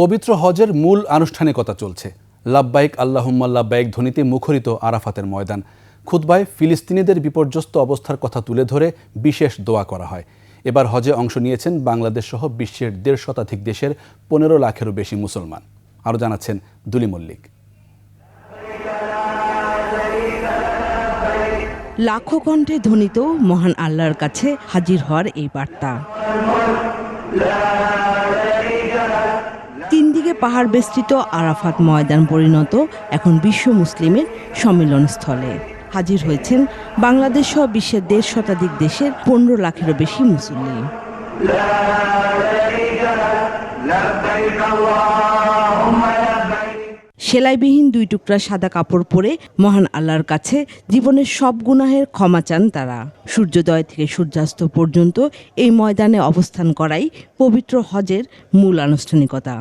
পবিত্র হজের মূল আনুষ্ঠানিকতা চলছে। লাব্বাইক আল্লাহুম্মা লাব্বাইক ধ্বনিতে মুখরিত আরাফাতের ময়দান। খুতবায় ফিলিস্তিনিদের বিপর্যস্ত অবস্থার কথা তুলে ধরে বিশেষ দোয়া করা হয়। এবার হজে অংশ নিয়েছেন বাংলাদেশ সহ বিশ্বের দেড় শতাধিক দেশের পনেরো লাখেরও বেশি মুসলমান। আরও জানাচ্ছেন দুলি মল্লিক। লাখো কণ্ঠে ধ্বনিত মহান আল্লাহর কাছে হাজির হওয়ার এই বার্তা। তিন দিকে পাহাড় বেষ্টিত আরাফাত ময়দান পরিণত এখন বিশ্ব মুসলিমের সম্মিলন স্থলে হাজির হয়েছেন বাংলাদেশ সহ বিশ্বের দেড় শতাধিক দেশের পনেরো লাখেরও বেশি মুসল্লি। সেলাইবিহীন দুই টুকরা সাদা কাপড় পরে মহান আল্লাহর কাছে জীবনের সব গুনাহের ক্ষমা চান তারা। সূর্যোদয় থেকে সূর্যাস্ত পর্যন্ত এই ময়দানে অবস্থান করাই পবিত্র হজের মূল আনুষ্ঠানিকতা।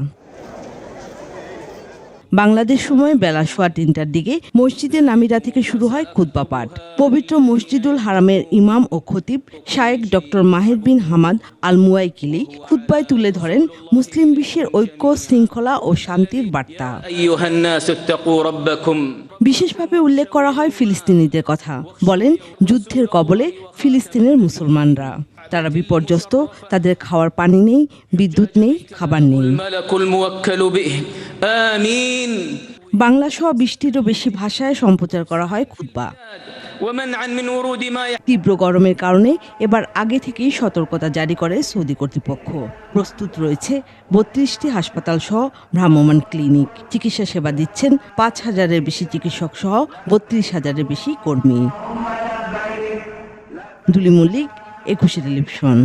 বাংলাদেশ সময় বেলা সোয়া তিনটার দিকে মসজিদে নামিরা থেকে শুরু হয় খুদ্া পাঠ। পবিত্র মসজিদুল হারামের ইমাম ও খতিব শায়েক ডক্টর মাহের বিন হামাদ আল মুয়াইকিলি খুদ্ায় তুলে ধরেন মুসলিম বিশ্বের ঐক্য শৃঙ্খলা ও শান্তির বার্তা। বিশেষভাবে উল্লেখ করা হয় ফিলিস্তিনিদের কথা। বলেন যুদ্ধের কবলে ফিলিস্তিনের মুসলমানরা। তারা বিপর্যস্ত তাদের খাওয়ার পানি নেই বিদ্যুৎ নেই খাবার নেই। আমিন। বাংলা সহ বৃষ্টিরও বেশি ভাষায় সম্প্রচার করা হয় খুদ্া তীব্র গরমের কারণে এবার আগে থেকেই সতর্কতা জারি করে সৌদি কর্তৃপক্ষ। প্রস্তুত রয়েছে বত্রিশটি হাসপাতাল সহ ভ্রাম্যমান ক্লিনিক। চিকিৎসা সেবা দিচ্ছেন পাঁচ হাজারের বেশি চিকিৎসক সহ বত্রিশ হাজারের বেশি কর্মী। দুলি মল্লিক একুশে টেলিভিশন।